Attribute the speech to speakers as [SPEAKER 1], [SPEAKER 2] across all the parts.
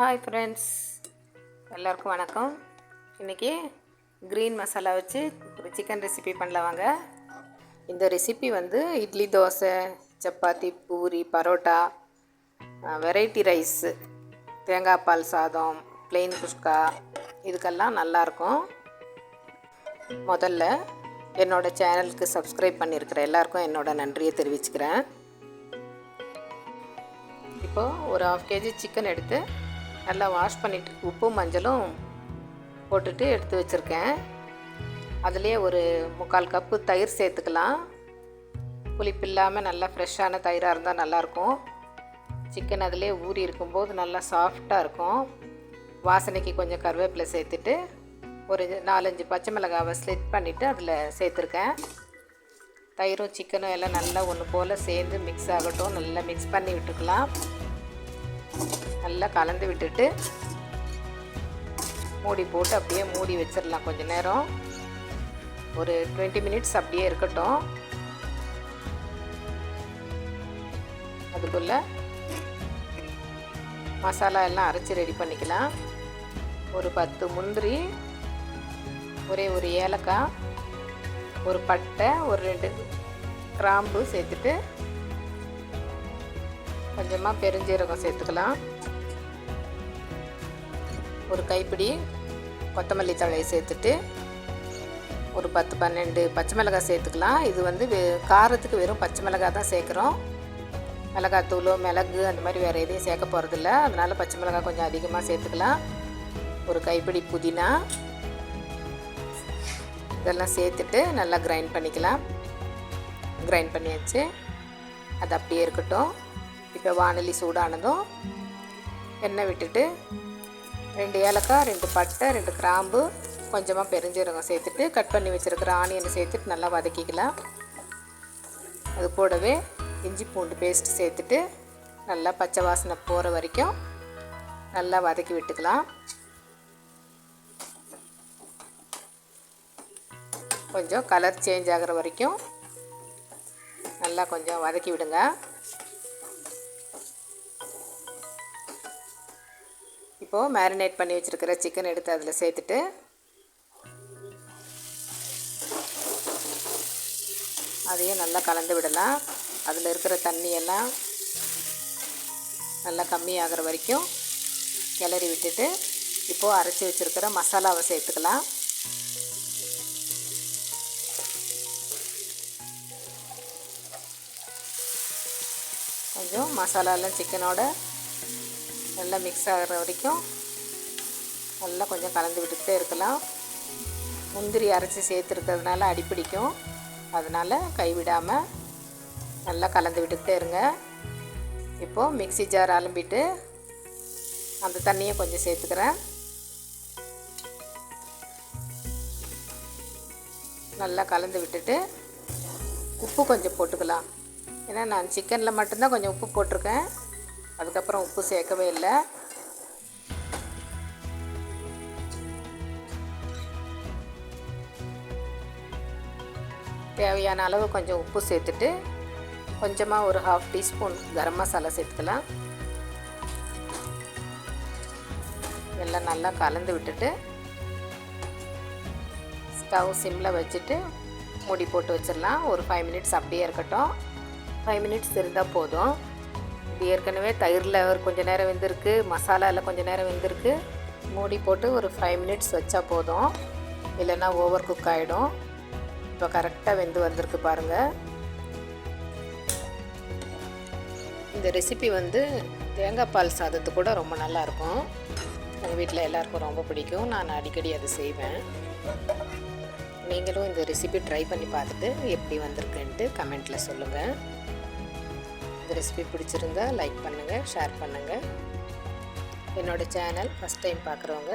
[SPEAKER 1] Hi friends எல்லாருக்கும் வணக்கம். இன்றைக்கி க்ரீன் மசாலா வச்சு ஒரு சிக்கன் ரெசிபி பண்ணல வாங்க. இந்த ரெசிபி வந்து இட்லி தோசை சப்பாத்தி பூரி பரோட்டா வெரைட்டி ரைஸு தேங்காய் பால் சாதம் பிளெயின் குஷ்கா இதுக்கெல்லாம் நல்லாயிருக்கும் முதல்ல என்னோடய சேனலுக்கு சப்ஸ்கிரைப் பண்ணியிருக்கிற எல்லாருக்கும் என்னோட நன்றியை தெரிவிச்சுக்கிறேன். இப்போது ஒரு ஆஃப் கேஜி சிக்கன் எடுத்து நல்லா வாஷ் பண்ணிவிட்டு உப்பும் மஞ்சளும் போட்டுட்டு எடுத்து வச்சுருக்கேன். அதுலேயே ஒரு முக்கால் கப்பு தயிர் சேர்த்துக்கலாம். புளிப்பு இல்லாமல் நல்லா ஃப்ரெஷ்ஷான தயிராக இருந்தால் நல்லாயிருக்கும். சிக்கன் அதிலே ஊறி இருக்கும்போது நல்லா சாஃப்டாக இருக்கும். வாசனைக்கு கொஞ்சம் கருவேப்பிலை சேர்த்துட்டு ஒரு நாலஞ்சு பச்சை மிளகாவை ஸ்லிட் பண்ணிவிட்டு அதில் சேர்த்துருக்கேன். தயிரும் சிக்கனும் எல்லாம் நல்லா ஒன்று போல் சேர்ந்து மிக்ஸ் ஆகட்டும். நல்லா மிக்ஸ் பண்ணி விட்டுக்கலாம். நல்லா கலந்து விட்டுட்டு மூடி போட்டு அப்படியே மூடி வச்சிடலாம் கொஞ்ச நேரம். ஒரு டுவெண்ட்டி மினிட்ஸ் அப்படியே இருக்கட்டும். அதுக்குள்ளே மசாலா எல்லாம் அரைச்சி ரெடி பண்ணிக்கலாம். ஒரு பத்து முந்திரி ஒரே ஒரு ஏலக்காய் ஒரு பட்டை ஒரு ரெண்டு கிராம்பு சேர்த்துட்டு கொஞ்சமாக பெருஞ்சீரகம் சேர்த்துக்கலாம். ஒரு கைப்பிடி கொத்தமல்லி தழையை சேர்த்துட்டு ஒரு பத்து பன்னெண்டு பச்சை மிளகாய் சேர்த்துக்கலாம். இது வந்து காரத்துக்கு வெறும் பச்சை மிளகாய் தான் சேர்க்குறோம். மிளகாத்தூளோ மிளகு அந்த மாதிரி வேறு எதையும் சேர்க்க போகிறதில்ல அதனால் பச்சை மிளகாய் கொஞ்சம் அதிகமாக சேர்த்துக்கலாம். ஒரு கைப்பிடி புதினா இதெல்லாம் சேர்த்துட்டு நல்லா கிரைண்ட் பண்ணிக்கலாம். கிரைண்ட் பண்ணியாச்சு. அது அப்படியே இருக்கட்டும். இப்போ வானொலி சூடானதும் எண்ணெய் விட்டுட்டு ரெண்டு ஏலக்காய் ரெண்டு பட்டை ரெண்டு கிராம்பு கொஞ்சமாக பெருஞ்சீரகம் சேர்த்துட்டு கட் பண்ணி வச்சுருக்கிற ஆனியனை சேர்த்துட்டு நல்லா வதக்கிக்கலாம். அது கூடவே இஞ்சி பூண்டு பேஸ்ட் சேர்த்துட்டு நல்லா பச்சை வாசனை போகிற வரைக்கும் நல்லா வதக்கி விட்டுக்கலாம். கொஞ்சம் கலர் சேஞ்ச் ஆகிற வரைக்கும் நல்லா கொஞ்சம் வதக்கி விடுங்க. இப்போது மேரினேட் பண்ணி வச்சுருக்கிற சிக்கன் எடுத்து அதில் சேர்த்துட்டு அதையும் நல்லா கலந்து விடலாம். அதில் இருக்கிற தண்ணியெல்லாம் நல்லா கம்மியாகிற வரைக்கும் கிளறி விட்டுட்டு இப்போது அரைச்சி வச்சுருக்கிற மசாலாவை சேர்த்துக்கலாம். கொஞ்சம் மசாலாலாம் சிக்கனோட நல்லா மிக்ஸ் ஆகிற வரைக்கும் நல்லா கொஞ்சம் கலந்து விட்டுக்கிட்டே இருக்கலாம். முந்திரி அரைச்சி சேர்த்துருக்கிறதுனால அடிப்பிடிக்கும் அதனால் கைவிடாமல் நல்லா கலந்து விட்டுக்கிட்டே இருங்க. இப்போது மிக்சி ஜார் அலம்பிட்டு அந்த தண்ணியை கொஞ்சம் சேர்த்துக்கிறேன். நல்லா கலந்து விட்டுட்டு உப்பு கொஞ்சம் போட்டுக்கலாம். ஏன்னா நான் சிக்கனில் மட்டும்தான் கொஞ்சம் உப்பு போட்டிருக்கேன். அதுக்கப்புறம் உப்பு சேர்க்கவே இல்லை. தேவையான அளவு கொஞ்சம் உப்பு சேர்த்துட்டு கொஞ்சமாக ஒரு ஹாஃப் டீஸ்பூன் கரம் மசாலா சேர்த்துக்கலாம். எல்லாம் நல்லா கலந்து விட்டுட்டு ஸ்டவ் சிம்மில் வச்சுட்டு மூடி போட்டு வச்சிடலாம். ஒரு ஃபைவ் மினிட்ஸ் அப்படியே இருக்கட்டும். ஃபைவ் மினிட்ஸ் இருந்தால் போதும். இது ஏற்கனவே தயிரில் ஒரு கொஞ்சம் நேரம் வெந்திருக்கு மசாலாவில் கொஞ்சம் நேரம் வெந்திருக்கு. மூடி போட்டு ஒரு ஃபைவ் மினிட்ஸ் வச்சா போதும். இல்லைன்னா ஓவர் குக் ஆகிடும் இப்போ கரெக்டாக வெந்து வந்திருக்கு பாருங்கள் இந்த ரெசிபி வந்து தேங்காய் பால் சாதத்து கூட ரொம்ப நல்லாயிருக்கும் எங்கள் வீட்டில் எல்லாருக்கும் ரொம்ப பிடிக்கும். நான் அடிக்கடி அதை செய்வேன். நீங்களும் இந்த ரெசிபி ட்ரை பண்ணி பார்த்துட்டு எப்படி வந்திருக்குன்ட்டு கமெண்ட்டில் சொல்லுங்கள் இந்த ரெசிபி பிடிச்சிருந்தா லைக் பண்ணுங்கள் ஷேர் பண்ணுங்கள் என்னோடய சேனல் ஃபஸ்ட் டைம் பார்க்குறவங்க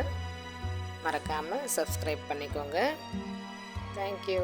[SPEAKER 1] மறக்காமல் சப்ஸ்கிரைப் பண்ணிக்கோங்க. தேங்க்யூ